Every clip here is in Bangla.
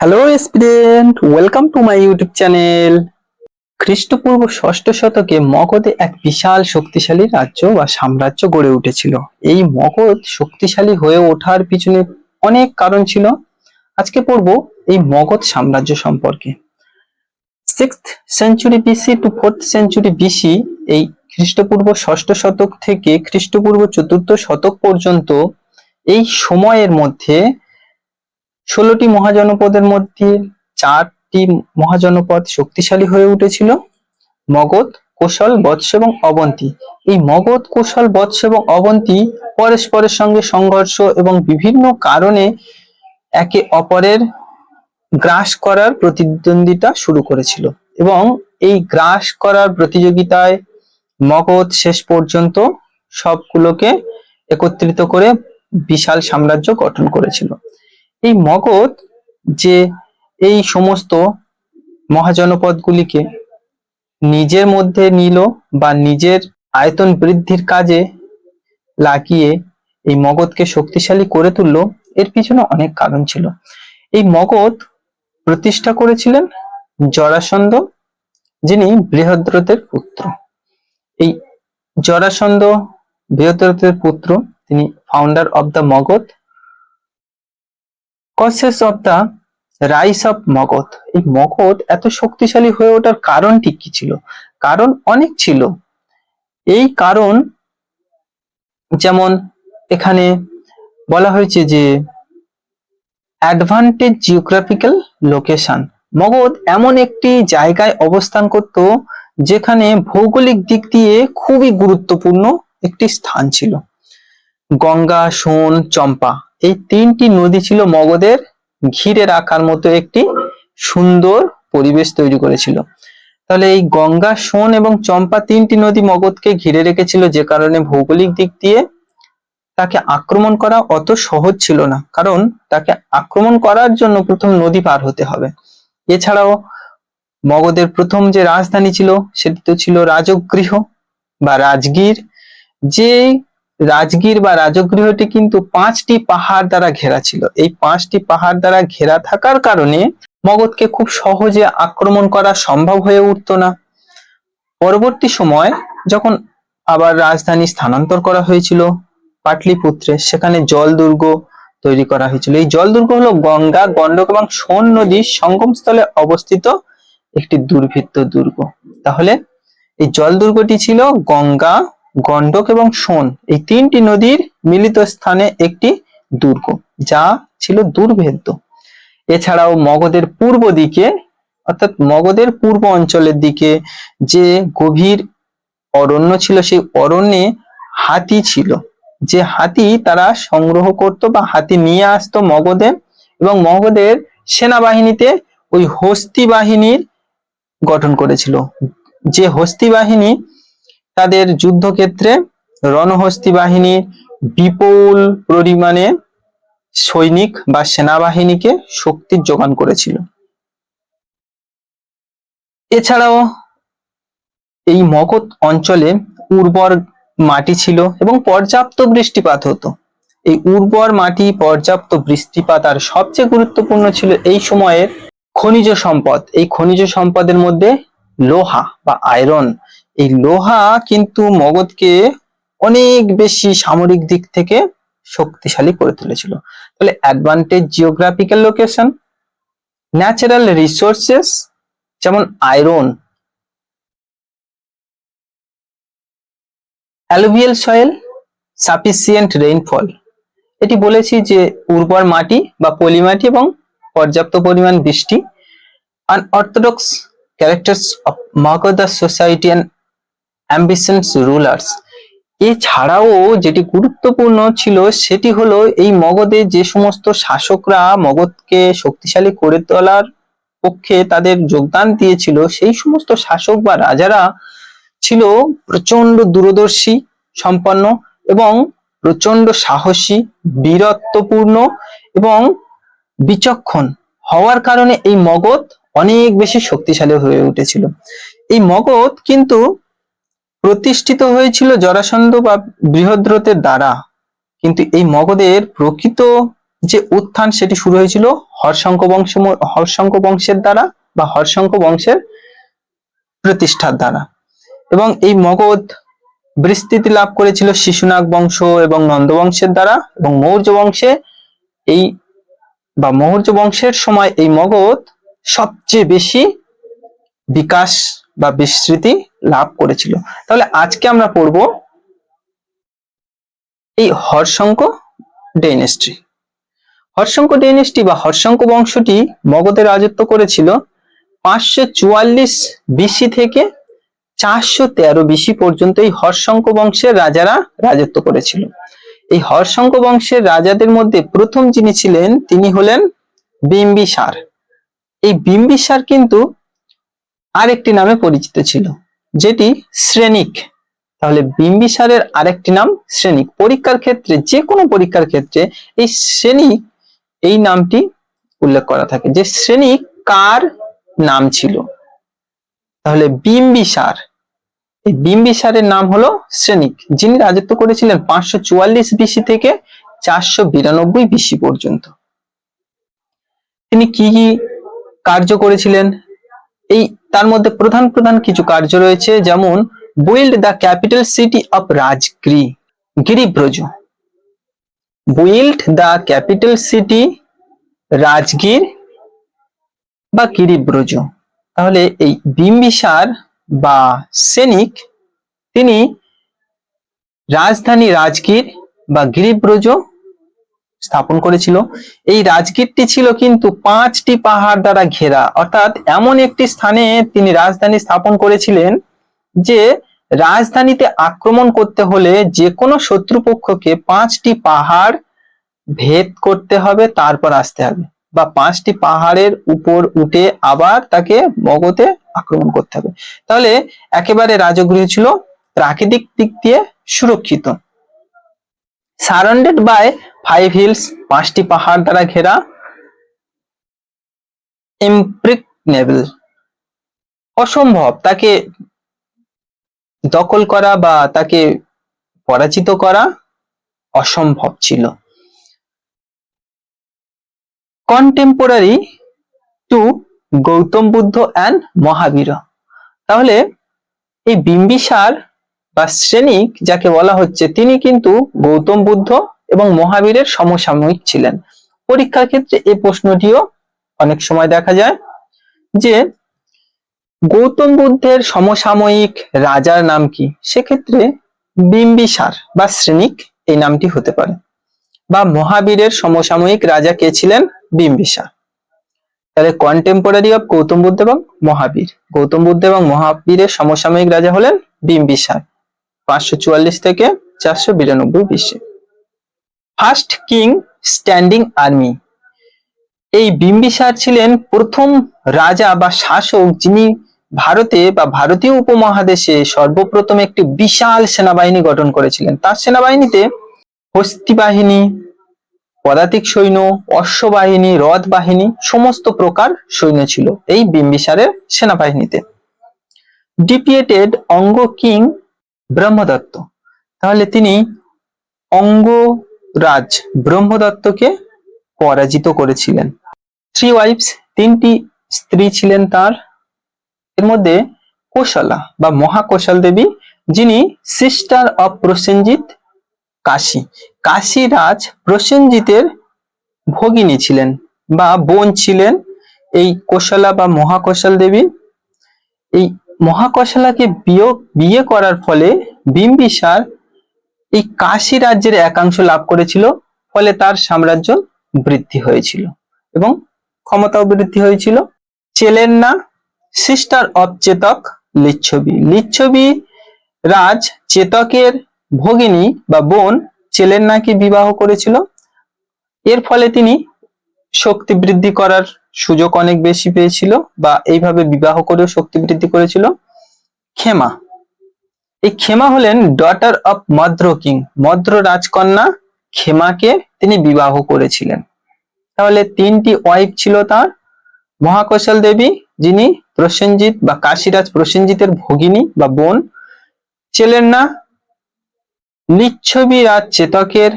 Hello student welcome to my YouTube channel খ্রিস্টপূর্ব ষষ্ঠ শতকে মগধে এক বিশাল শক্তিশালী রাজ্য বা সাম্রাজ্য গড়ে উঠেছিল। এই মগধ শক্তিশালী হয়ে ওঠার পিছনে অনেক কারণ ছিল। আজকে পড়ব এই মগধ সাম্রাজ্য সম্পর্কে। Sixth century BC to fourth century BC এই খ্রিস্টপূর্ব ষষ্ঠ শতক থেকে খ্রিস্টপূর্ব চতুর্থ শতক পর্যন্ত এই সময়ের মধ্যে ষোলোটি মহাজনপদের মধ্যে চারটি মহাজনপদ শক্তিশালী হয়ে উঠেছিল। মগধ, কোশল, বৎস এবং অবন্তী। এই মগধ, কোশল, বৎস এবং অবন্তী পরস্পরের সঙ্গে সংঘর্ষ এবং বিভিন্ন কারণে একে অপরের গ্রাস করার প্রতিদ্বন্দ্বিতা শুরু করেছিল এবং এই গ্রাস করার প্রতিযোগিতায় মগধ শেষ পর্যন্ত সবগুলোকে একত্রিত করে বিশাল সাম্রাজ্য গঠন করেছিল। এই মগধ যে এই সমস্ত মহাজনপদগুলিকে নিজের মধ্যে নিল বা নিজের আয়তন বৃদ্ধির কাজে লাগিয়ে এই মগধকে শক্তিশালী করে তুললো, এর পিছনে অনেক কারণ ছিল। এই মগধ প্রতিষ্ঠা করেছিলেন জরাসন্ধ, যিনি বৃহদ্রথের পুত্র। এই জরাসন্ধ বৃহদ্রথের পুত্র, তিনি founder of the Magadha causes of the rise of Magadha. এই মগধ এত শক্তিশালী হয়ে ওঠার কারণটি কি ছিল? কারণ অনেক ছিল। এই কারণ যেমন এখানে বলা হয়েছে যে অ্যাডভান্টেজ জিওগ্রাফিক্যাল লোকেশন মগধ এমন একটি জায়গায় অবস্থান করত যেখানে ভৌগোলিক দিক দিয়ে খুবই গুরুত্বপূর্ণ একটি স্থান ছিল। গঙ্গা, সোন, চম্পা। এই তিনটি নদী ছিল মগধের ঘিরে রাখার মতো একটি সুন্দর পরিবেশ তৈরি করেছিল। তাহলে এই গঙ্গা, সোন এবং চম্পা তিনটি নদী মগধকে ঘিরে রেখেছিল যে কারণে ভৌগোলিক দিক দিয়ে তাকে আক্রমণ করা অত সহজ ছিল না। কারণ তাকে আক্রমণ করার জন্য প্রথম নদী পার হতে হবে। এছাড়াও মগধের প্রথম যে রাজধানী ছিল, সেটি তো ছিল রাজগৃহ বা রাজগীর। যে রাজগীর বা রাজগৃহটি কিন্তু পাঁচটি পাহাড় দ্বারা ঘেরা ছিল। এই পাঁচটি পাহাড় দ্বারা ঘেরা থাকার কারণে মগধকে খুব সহজে আক্রমণ করা সম্ভব হয়ে উঠতো না। পরবর্তী সময় যখন আবার রাজধানী স্থানান্তর করা হয়েছিল পাটলিপুত্রে, সেখানে জল দুর্গ তৈরি করা হয়েছিল। এই জল দুর্গ হলো গঙ্গা গন্ডক এবং সোন নদীর সঙ্গমস্থলে অবস্থিত একটি দুর্ভিত্ত দুর্গ। তাহলে এই জল দুর্গটি ছিল গঙ্গা গন্ডক এবং সোন এই তিনটি নদীর মিলিত স্থানে একটি দুর্গ, যা ছিল দুর্ভেদ্য। এছাড়াও মগধের পূর্ব দিকে, অর্থাৎ মগধের পূর্ব অঞ্চলের দিকে যে গভীর অরণ্য ছিল, সেই অরণ্যে হাতি ছিল। যে হাতি তারা সংগ্রহ করত বা হাতি নিয়ে আসতো মগধে এবং মগধের সেনাবাহিনীতে ওই হস্তি বাহিনীর গঠন করেছিল। যে হস্তি বাহিনী তাদের যুদ্ধক্ষেত্রে রণহস্তি বাহিনী বিপুল পরিমাণে সৈনিক বা সেনাবাহিনীকে শক্তির যোগান করেছিল। এছাড়াও এই মগধ অঞ্চলে উর্বর মাটি ছিল এবং পর্যাপ্ত বৃষ্টিপাত হতো। এই উর্বর মাটি, পর্যাপ্ত বৃষ্টিপাত আর সবচেয়ে গুরুত্বপূর্ণ ছিল এই সময়ের খনিজ সম্পদ। এই খনিজ সম্পদের মধ্যে লোহা বা আয়রন এই লোহা কিন্তু মগধকে অনেক বেশি সামরিক দিক থেকে শক্তিশালী করে তুলেছিল। তাহলে advantage geographical location natural resources যেমন iron alluvial soil sufficient rainfall এটি বলেছি যে উর্বর মাটি বা পলি মাটি এবং পর্যাপ্ত পরিমাণ বৃষ্টি unorthodox characters of Magadha society and ambitions rulers এছাড়াও যেটি গুরুত্বপূর্ণ ছিল সেটি হলো এই মগধে যে সমস্ত শাসকরা মগধকে শক্তিশালী করে তোলার পক্ষে তাদের যোগদান দিয়েছিল, সেই সমস্ত শাসক বা রাজারা ছিল প্রচণ্ড দূরদর্শী, সম্পন্ন এবং প্রচণ্ড সাহসী, বীরত্বপূর্ণ এবং বিচক্ষণ। হওয়ার কারণে এই মগধ অনেক বেশি শক্তিশালী হয়ে উঠেছিল। এই মগধ কিন্তু প্রতিষ্ঠিত হয়েছিল জরাসন্ধ বা বৃহদ্রথের দ্বারা। কিন্তু এই মগধের প্রকৃত যে উত্থান, সেটি শুরু হয়েছিল হর্ষঙ্ক বংশ হর্ষঙ্ক বংশের দ্বারা বা হর্ষঙ্ক বংশের প্রতিষ্ঠার দ্বারা। এবং এই মগধ বিস্তৃতি লাভ করেছিল শিশুনাগ বংশ এবং নন্দ বংশের দ্বারা এবং মৌর্য বংশে এই বা মৌর্য বংশের সময় এই মগধ সবচেয়ে বেশি বিকাশ বা বিস্তৃতি লাভ করেছিল। তাহলে আজকে আমরা পড়ব এই হর্ষঙ্ক ডেনেস্ট্রি হর্ষঙ্ক ডেনেস্টি বা হর্ষঙ্ক বংশটি মগধে রাজত্ব করেছিল পাঁচশো চুয়াল্লিশ বিসি থেকে চারশো তেরো বিসি পর্যন্ত এই হর্ষঙ্ক বংশের রাজারা রাজত্ব করেছিল। এই হর্ষঙ্ক বংশের রাজাদের মধ্যে প্রথম যিনি ছিলেন তিনি হলেন বিম্বিসার। এই বিম্বিসার কিন্তু আরেকটি নামে পরিচিত ছিল, যেটি শ্রেণিক। তাহলে বিম্বিসারের আরেকটি নাম শ্রেণিক। পরীক্ষার ক্ষেত্রে যে কোনো পরীক্ষার ক্ষেত্রে এই শ্রেণিক, এই নামটি উল্লেখ করা থাকে, যে শ্রেণিক কার নাম ছিল। তাহলে বিম্বিসার এই বিম্বিসারের নাম হলো শ্রেণিক, যিনি রাজত্ব করেছিলেন পাঁচশো চুয়াল্লিশ বিসি থেকে চারশো বিরানব্বই বিসি পর্যন্ত। তিনি কি কি কার্য করেছিলেন? এই তার মধ্যে প্রধান প্রধান কিছু কার্য রয়েছে, যেমন build the capital city of Rajgiri গিরিব্রজ build the capital city Rajgir বা গিরিব্রজ তাহলে এই বিম্বিসার বা সেনিক, তিনি রাজধানী রাজগীর বা গিরিব্রজ স্থাপন করেছিল। এই রাজগীরটি ছিল কিন্তু পাঁচটি পাহাড় দ্বারা ঘেরা। অর্থাৎ এমন একটি স্থানে তিনি রাজধানী স্থাপন করেছিলেন যে রাজধানীতে আক্রমণ করতে হলে যে কোনো শত্রুপক্ষকে পাঁচটি পাহাড় ভেদ করতে হবে, তারপর আসতে হবে বা পাঁচটি পাহাড়ের উপর উঠে আবার তাকে মগতে আক্রমণ করতে হবে। তাহলে একেবারে রাজগৃহ ছিল, প্রাকৃতিক দিক দিয়ে সুরক্ষিত। সারাউন্ডেড বাই ফাইভ হিলস পাঁচটি পাহাড় দ্বারা ঘেরা। ইমপ্রিকনেবল অসম্ভব। তাকে দখল করা বা তাকে পরাজিত করা অসম্ভব ছিল। Contemporary to Gautama Buddha and Mahavira. তাহলে এই বিম্বিসার বা শ্রেণিক যাকে বলা হচ্ছে, তিনি কিন্তু গৌতম বুদ্ধ এবং মহাবীরের সমসাময়িক ছিলেন। পরীক্ষার ক্ষেত্রে এই প্রশ্নটিও অনেক সময় দেখা যায় যে গৌতম বুদ্ধের সমসাময়িক রাজার নাম কি? সেক্ষেত্রে বিম্বিসার বা শ্রেণিক এই নামটি হতে পারে। বা মহাবীরের সমসাময়িক রাজা কে ছিলেন? বিম্বিসার। তাহলে কন্টেম্পোরারি অফ গৌতম বুদ্ধ এবং মহাবীর। গৌতম বুদ্ধ এবং মহাবীরের সমসাময়িক রাজা হলেন বিম্বিসার। পাঁচশো চুয়াল্লিশ থেকে চারশো বিরানব্বই বিশ্বে ফার্স্ট কিং স্ট্যান্ডিং আর্মি। এই বিম্বিসার ছিলেন প্রথম রাজা বা শাসক যিনি ভারতে বা ভারতীয় উপমহাদেশে সর্বপ্রথম একটি বিশাল সেনাবাহিনী গঠন করেছিলেন। তার সেনাবাহিনীতে হস্তি বাহিনী পদাতিক সৈন্য অশ্ব বাহিনী রথ বাহিনী সমস্ত প্রকার সৈন্য ছিল এই বিম্বিসারের সেনাবাহিনীতে। ডিপিয়েটেড অঙ্গ কিং ব্রহ্মদত্ত। তাহলে তিনি অঙ্গরাজ ব্রহ্মদত্তকে পরাজিত করেছিলেন। থ্রি ওয়াইফস তিনটি স্ত্রী ছিলেন তার। এর মধ্যে কোশলা বা মহাকোশল দেবী, যিনি সিস্টার অফ প্রসেনজিৎ কাশী। কাশী রাজ প্রসেনজিতের ভগিনী ছিলেন বা বোন ছিলেন এই কোশলা বা মহাকোশল দেবী। এই মহাকোশলাকে বিয়ে বিয়ে করার ফলে বিম্বিসার এই কাশী রাজ্যের একাংশ লাভ করেছিল, ফলে তার সাম্রাজ্য বৃদ্ধি হয়েছিল এবং ক্ষমতাও বৃদ্ধি হয়েছিল। Chellana, sister of Chetak Lichchhavi. Lichchhavi রাজ চেতকের ভগিনী বা বোন চেলেন্নাকে বিবাহ করেছিল। এর ফলে তিনি শক্তি বৃদ্ধি করার সুযোগ অনেক বেশি পেয়েছিল বা এইভাবে বিবাহ করেও শক্তি বৃদ্ধি করেছিল। ক্ষেমা। এই ক্ষেমা হলেন daughter of Madra king Madra রাজকন্যা ক্ষেমাকে তিনি বিবাহ করেছিলেন। তাহলে তিনটি ওয়াইফ ছিল তার, মহাকৌশল দেবী, যিনি প্রসেনজিৎ বা কাশীরাজ প্রসেনজিতের ভগিনী বা বোন, ছিলেন না লিচ্ছবি রাজ চেতকের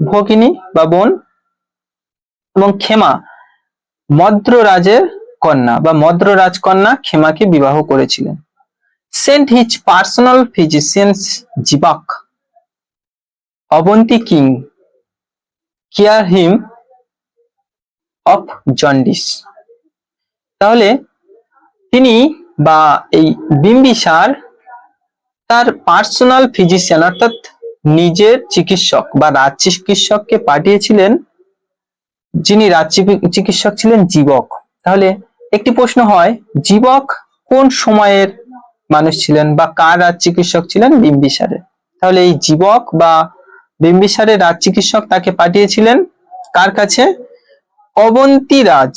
ভগিনী বা বোন এবং ক্ষেমা মদ্র রাজের কন্যা বা মদ্র রাজকন্যা ক্ষেমাকে বিবাহ করেছিলেন। Sent his personal physicians Jivaka. Avanti king cure him of jaundice. তাহলে তিনি বা এই বিম্বিসার তার পার্সোনাল ফিজিশিয়ান অর্থাৎ নিজের চিকিৎসক বা রাজ চিকিৎসককে পাঠিয়েছিলেন, যিনি রাজ চিকি- চিকিৎসক ছিলেন জীবক। তাহলে একটি প্রশ্ন হয়, জীবক কোন সময়ের মানুষ ছিলেন বা কার রাজ চিকিৎসক ছিলেন? বিম্বিসারের। তাহলে এই জীবক বা বিম্বিসারের রাজ চিকিৎসক তাকে পাঠিয়েছিলেন কার কাছে? অবন্তী রাজ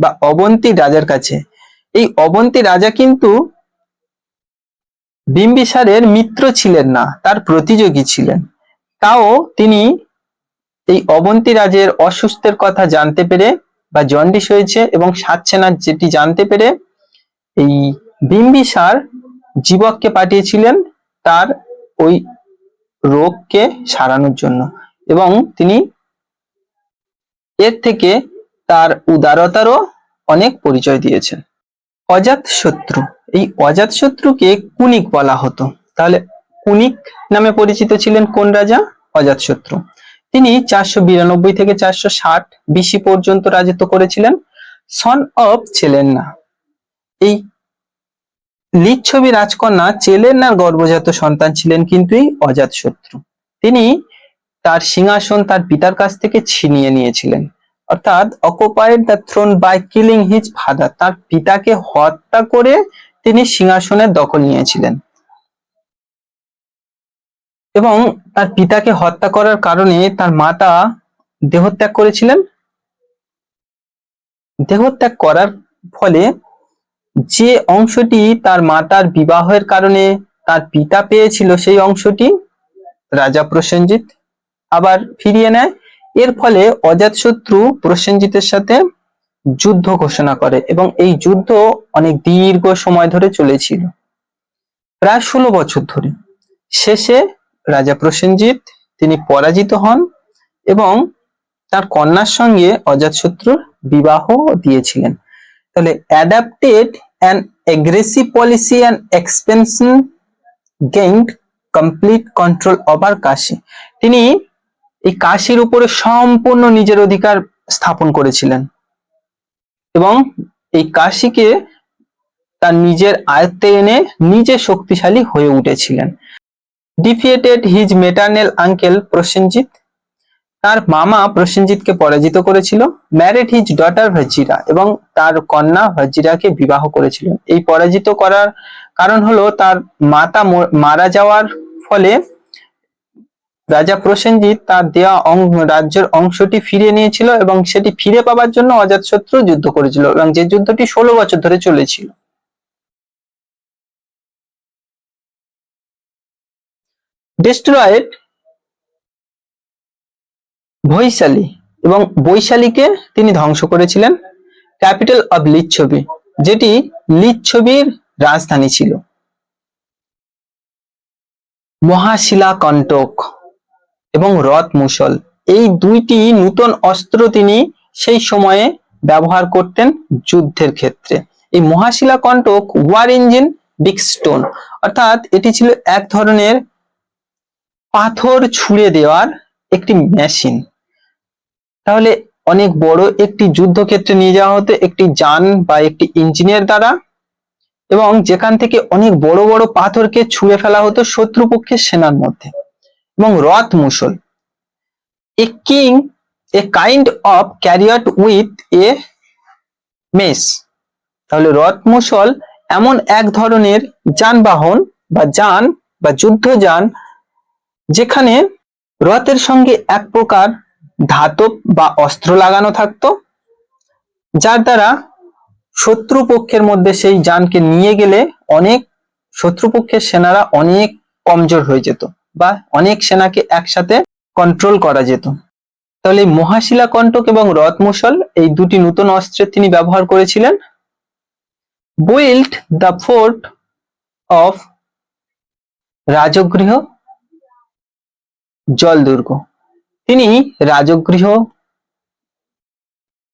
বা অবন্তী রাজার কাছে। এই অবন্তী রাজা কিন্তু বিম্বিসারের মিত্র ছিলেন না, তার প্রতিযোগী ছিলেন। তাও তিনি এই অবন্তী রাজের অসুস্থের কথা জানতে পেরে বা জন্ডিস হয়েছে এবং সাচ্ছে না যেটি জানতে পেরে এই বিম্বিসার জীবককে পাঠিয়েছিলেন তার ওই রোগকে সারানোর জন্য এবং তিনি এর থেকে তার উদারতারও অনেক পরিচয় দিয়েছেন। অজাত শত্রু, এই অজাত শত্রুকে কুনিক বলা হতো। তাহলে কুনিক নামে পরিচিত ছিলেন কোন রাজা? অজাত শত্রু। তিনি চারশো বিরানব্বই থেকে চারশো ষাট বিসি পর্যন্ত রাজত্ব করেছিলেন। সন অফ ছিলেন না এই লিচ্ছবি রাজকন্যা চেলেন্নার গর্ভজাত সন্তান ছিলেন কিন্তু অজাত শত্রু। তিনি তার সিংহাসন তার পিতার কাছ থেকে ছিনিয়ে নিয়েছিলেন। অর্থাৎ occupied the throne by killing his father, তার পিতাকে হত্যা করে তিনি সিংহাসনের দখল নিয়েছিলেন। এবং তার পিতাকে হত্যা করার কারণে তার মাতা দেহত্যাগ করেছিলেন। দেহত্যাগ করার ফলে যে অংশটি তার মাতার বিবাহের কারণে তার পিতা পেয়েছিল, সেই অংশটি রাজা প্রসেনজিৎ আবার ফিরিয়ে নেয়। এর ফলে অজাতশত্রু প্রসেনজিতের সাথে যুদ্ধ ঘোষণা করে এবং এই যুদ্ধ অনেক দীর্ঘ সময় ধরে চলেছিল। প্রায় ষোলো বছর ধরে। শেষে রাজা প্রসেনজিৎ তিনি পরাজিত হন এবং তার কন্যার সঙ্গে অজাতশত্রুর বিবাহ দিয়েছিলেন। তাহলে adapted an aggressive policy and expansion gained complete control over Kashi তিনি এই কাশির উপরে সম্পূর্ণ নিজের অধিকার স্থাপন করেছিলেন। এবং এই কাশিকে তার নিজের আয়ত্তে এনে নিজে শক্তিশালী হয়ে উঠেছিলেন। Defeated his maternal uncle Prasenajit তার মামা প্রসেনজিৎকে পরাজিত করেছিল। ম্যারিড হিজ ডটার ভাজিরা এবং তার কন্যা ভাজিরাকে বিবাহ করেছিলেন এই পরাজিত করার কারণ হলো তার মাতা মারা যাওয়ার ফলে রাজা প্রসেনজিৎ তার দেওয়া অং- রাজ্যের অংশটি ফিরিয়ে নিয়েছিল এবং সেটি ফিরে পাওয়ার জন্য অজাতশত্রু যুদ্ধ করেছিল এবং যে যুদ্ধটি ষোলো বছর ধরে চলেছিল। ডেস্ট্রয়েড বৈশালী এবং বৈশালীকে তিনি ধ্বংস করেছিলেন ক্যাপিটাল অব লিচ্ছবি, যেটি লিচ্ছবির রাজধানী ছিল। মহাশিলা কণ্টক এবং রথ মুসল এই দুইটি নূতন অস্ত্র তিনি সেই সময়ে ব্যবহার করতেন যুদ্ধের ক্ষেত্রে। এই Mahashila Kantaka war engine big stone, অর্থাৎ এটি ছিল এক ধরনের পাথর ছুঁড়ে দেওয়ার একটি মেশিন। তাহলে অনেক বড় একটি যুদ্ধক্ষেত্রে নিয়ে যাওয়া হতো একটি যান বা একটি ইঞ্জিনের দ্বারা। এবং যেখান থেকে অনেক বড় বড় পাথরকে ছুঁড়ে ফেলা হতো শত্রুপক্ষের সেনার মধ্যে। এবং Ratha Musala a king, a kind of chariot with a mace তাহলে রথ মুসল এমন এক ধরনের যানবাহন বা যান বা যুদ্ধযান যেখানে রথের সঙ্গে এক প্রকার ধাতব বা অস্ত্র লাগানো থাকতো, যার দ্বারা শত্রুপক্ষের মধ্যে সেই যানকে নিয়ে গেলে অনেক শত্রুপক্ষের সেনারা অনেক কমজোর হয়ে যেত বা অনেক সেনাকে একসাথে কন্ট্রোল করা যেত। তাহলে মহাশিলা কণ্টক এবং রথ মুসল এই দুটি নতুন অস্ত্রের তিনি ব্যবহার করেছিলেন। Build the fort of Rajagriha, জলদুর্গ। তিনি রাজগৃহ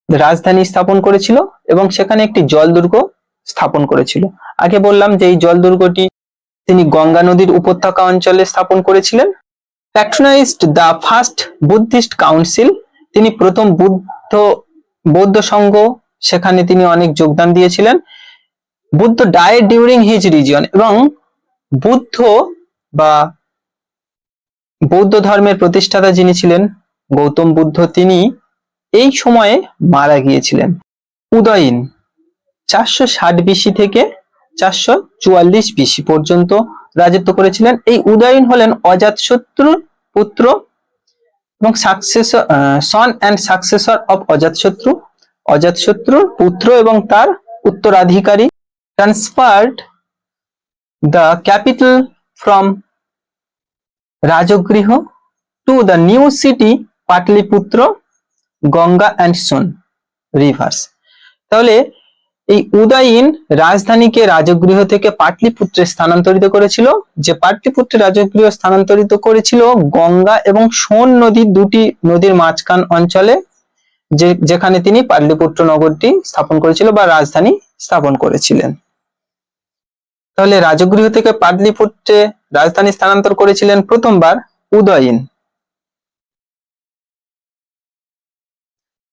রাজধানী স্থাপন করেছিল এবং সেখানে একটি জল দুর্গ স্থাপন করেছিল। আগে বললাম যে এই জল দুর্গটি তিনি গঙ্গা নদীর উপত্যকা অঞ্চলে স্থাপন করেছিলেন। Patronized the first Buddhist council তিনি প্রথম বুদ্ধ, বৌদ্ধ সংঘ, সেখানে তিনি অনেক যোগদান দিয়েছিলেন। Buddha died during his region এবং বুদ্ধ বা বৌদ্ধ ধর্মের প্রতিষ্ঠাতা যিনি ছিলেন, গৌতম বুদ্ধ, তিনি এই সময়ে মারা গিয়েছিলেন। উদয়ন চারশো ষাট বিসি থেকে চারশো চুয়াল্লিশ বিসি পর্যন্ত রাজত্ব করেছিলেন। এই উদয়ন হলেন অজাতশত্রুর পুত্র এবং successor son and successor of Ajatashatru অজাতশত্রুর পুত্র এবং তার উত্তরাধিকারী। Transferred the capital from Rajagriha to the new city Pataliputra, Ganga and Son rivers তাহলে এই উদয়ন রাজধানীকে রাজগৃহ থেকে পাটলিপুত্রে স্থানান্তরিত করেছিল। যে পাটলিপুত্রে রাজগৃহ স্থানান্তরিত করেছিল গঙ্গা এবং সোন নদীর দুটি নদীর মাঝখান অঞ্চলে, যে যেখানে তিনি পাটলিপুত্র নগরটি স্থাপন করেছিল বা রাজধানী স্থাপন করেছিলেন। তাহলে রাজগৃহ থেকে পাটলিপুত্রে রাজধানী স্থানান্তর করেছিলেন প্রথমবার উদয়ন।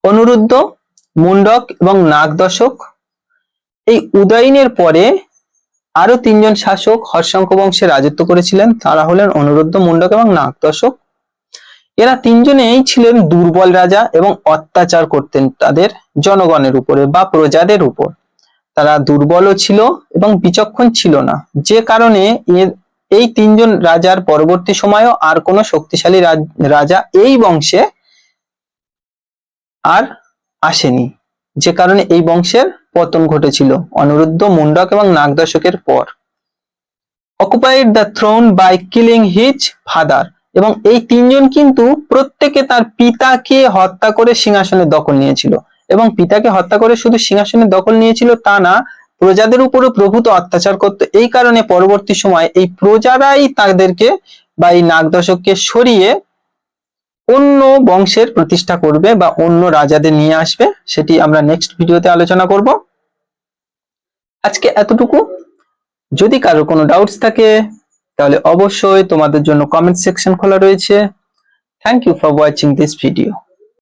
অনুরুদ্ধ, মুন্ডক এবং নাগদশক। এই উদয়নের পরে আরও তিনজন শাসক হর্ষঙ্ক বংশে রাজত্ব করেছিলেন, তারা হলেন অনুরুদ্ধ, মুন্ডক এবং নাগদশক। এরা তিনজনেই ছিলেন দুর্বল রাজা এবং অত্যাচার করতেন তাদের জনগণের উপরে বা প্রজাদের উপর। তারা দুর্বলও ছিল এবং বিচক্ষণ ছিল না। যে কারণে এই তিনজন রাজার পরবর্তী সময়েও আর কোনো শক্তিশালী রাজা এই বংশে আর আসেনি। যে কারণে এই বংশের পতন ঘটেছিল অনিরুদ্ধ, মুন্ডক এবং নাগদশকের পর। Occupied the throne by killing his father এবং এই তিনজন কিন্তু প্রত্যেকে তার পিতাকে হত্যা করে সিংহাসনের দখল নিয়েছিল। এবং পিতাকে হত্যা করে শুধু সিংহাসনের দখল নিয়েছিল তা না প্রজাদের উপরও প্রভূত অত্যাচার করতো এই কারণে পরবর্তী সময় এই প্রজারাই তাদেরকে বা এই নাগদশককে সরিয়ে অন্য বংশের প্রতিষ্ঠা করবে বা অন্য রাজাদের নিয়ে আসবে, সেটি আমরা নেক্সট ভিডিওতে আলোচনা করব। আজকে এতটুকু। যদি কারও কোনো ডাউটস থাকে, তাহলে অবশ্যই তোমাদের জন্য কমেন্ট সেকশন খোলা রয়েছে। Thank you for watching this video